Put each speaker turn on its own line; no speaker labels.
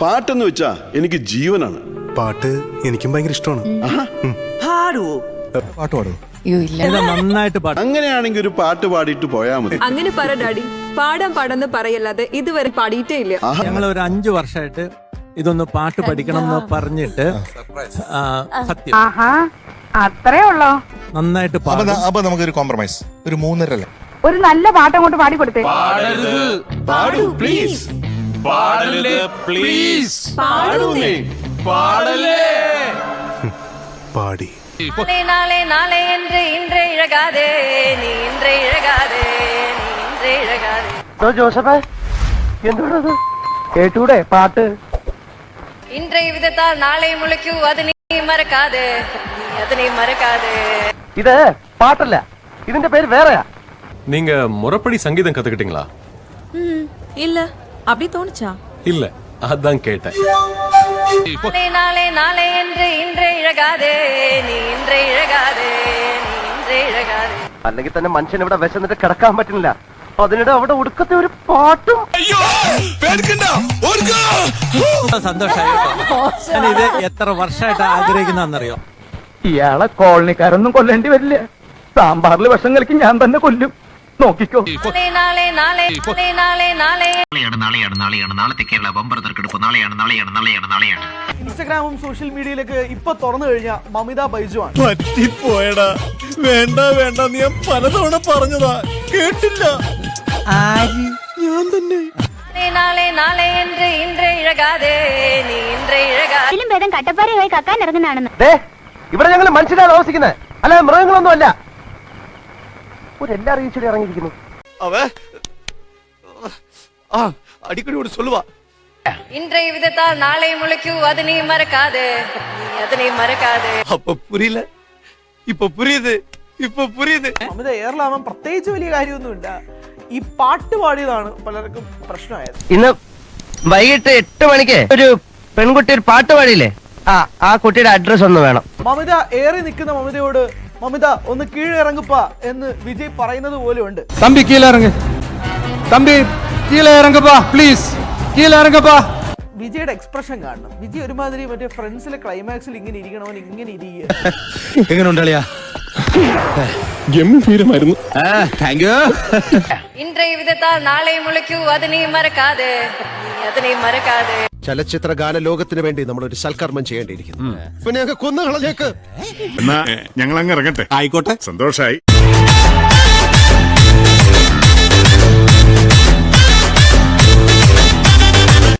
പാട്ടെന്ന് വെച്ചാ എനിക്ക് ജീവനാണ്.
പാട്ട് എനിക്കും ഭയങ്കര ഇഷ്ടമാണ്.
പാടുവോ
പാട്ട്
പാടുവോ നന്നായിട്ട് പാടും.
അങ്ങനെയാണെങ്കിൽ ഒരു പാട്ട് പാടിയിട്ട് പോയാ മതി.
അങ്ങനെ പറ ഡാഡി. പാടാൻ പാടെന്ന് പറയല്ലാതെ ഇതുവരെ പാടിയിട്ടേ ഇല്ല.
ഞങ്ങൾ ഒരു അഞ്ചു വർഷമായിട്ട് ഇതൊന്ന് പാട്ട് പഠിക്കണം എന്ന് പറഞ്ഞിട്ട് സത്യം.
അത്രേ ഉള്ളോ?
നന്നായിട്ട്
അപ്പൊ
പാടും.
ന- നമുക്കൊരു കോംപ്രമൈസ് ഒരു മൂന്നര അല്ലേ
ഒരു നല്ല പാട്ട് അങ്ങോട്ട് പാടിക്കൊടുത്തേ.
പാടൂ പ്ലീസ് പാടൂന്നേ
പാടി
நாளே நாளே நாளே என்று இன்றே இழகாதே நீ இன்றே இழகாதே நீ இன்றே இழகாதே
ജോസഫേ എന്തോടത് കേട്ടൂടെ പാട്ട്
இன்றைய விதத்தால் நாளை முளைக்கு அது நீ மறக்காதே நீ அது நீ மறக்காதே
ഇത് പാട്ടല്ല ഇതിന്റെ പേര് വേറെയാ
நீங்க முறைப்படி சங்கீதம் கத்துக்கிட்டீங்களா
இல்ல அப்படி தோணுச்சா
இல்ல அதான் கேட்டேன்
நாளே நாளே நாளே என்று இன்றே இழகாதே நீ இன்றே இழகாதே நீ இன்றே இழகாதே
അല്ലെങ്കിൽ തന്നെ മനുഷ്യൻ ഇവിടെ വിശന്നിട്ട് കിടക്കാൻ പറ്റുന്നില്ല അതിനിടെ അവിടെ ഒടുക്കത്തെ ഒരു പാട്ടും
സന്തോഷമായി ഞാൻ ഇത് എത്ര വർഷമായിട്ട് ആഗ്രഹിക്കുന്നറിയോ
ഇയാളെ കോളനിക്കാരൊന്നും കൊല്ലേണ്ടി വരില്ല സാമ്പാറിൽ വിഷം കലക്കി ഞാൻ തന്നെ കൊല്ലും നോക്കിക്കോ.
നാളെയാണ്
ഇൻസ്റ്റഗ്രാമും സോഷ്യൽ മീഡിയയിലേക്ക് ഇപ്പൊ തുറന്നു കഴിഞ്ഞ മമിത ബൈജു ആണ്
പറ്റിപ്പോയടാ. വേണ്ട വേണ്ട. നീ ഞാൻ പലതവണ പറഞ്ഞതാ. കേട്ടില്ല. ഞാൻ തന്നെ.
ഭേദം കട്ടപ്പാറയായി കക്കാൻ ഇറങ്ങുന്നതാണെന്ന്.
ഇവിടെ ഞങ്ങൾ മനുഷ്യരാണ് താമസിക്കുന്നത് അല്ലാതെ മൃഗങ്ങളൊന്നും അല്ല ഒരു എല്ലാ അറിയിച്ചിട്ട് ഇറങ്ങിയിരിക്കുന്നു
இன்றைய விதத்தால் நாளை முளைக்கு அது நீ மறக்காதே நீ அது நீ மறக்காதே
അപ്പൊ പുരിയില്ല ഇപ്പൊ പുരിയത് ഇപ്പൊ പുരിയത്
മമിത എയറിലാവാൻ പ്രത്യേകിച്ച് വലിയ കാര്യമൊന്നുമില്ല ഈ പാട്ട് പാടിയതാണ് പലർക്കും പ്രശ്നമായത്
ഇന്ന് വൈകിട്ട് എട്ട് മണിക്ക് ഒരു പെൺകുട്ടി ഒരു പാട്ട് പാടിയില്ലേ ആ ആ കുട്ടിയുടെ അഡ്രസ് ഒന്ന് വേണം
മമിത ഏറി നിൽക്കുന്ന മമിതയോട് മമിത ഒന്ന് കീഴിറങ്ങുപ്പ എന്ന് വിജയ് പറയുന്നത് പോലെ ഉണ്ട്
തമ്പി കീഴ ഇറങ്ങ് തമ്പി കീഴ ഇറങ്ങപ്പാ പ്ലീസ് കീഴ ഇറങ്ങപ്പാ
വിജയുടെ എക്സ്പ്രഷൻ കാണണം വിജയ് ഒരുമാതിരി മറ്റേ ഫ്രണ്ട്സിലെ ക്ലൈമാക്സിൽ ഇങ്ങനെ ഇരിക്കണവൻ ഇങ്ങനെ ഇരിക്കുക
എങ്ങനെയുണ്ടളിയാ
ഗംഭീരമായിരുന്നു
താങ്ക് യു
இன்றைய விதத்தால் நாளை முளைக்கு அது நீ மறக்காதே நீ அது நீ மறக்காதே
ചലച്ചിത്ര ഗാന ലോകത്തിന് വേണ്ടി നമ്മൾ ഒരു സൽക്കർമ്മം ചെയ്യേണ്ടിയിരിക്കുന്നു. പിന്നെ ഞങ്ങൾക്ക് കൊന്നുകളഞ്ഞേക്ക്.
എന്നാ ഞങ്ങൾ അങ്ങ് ഇറങ്ങട്ടെ. ആയിക്കോട്ടെ. സന്തോഷായി.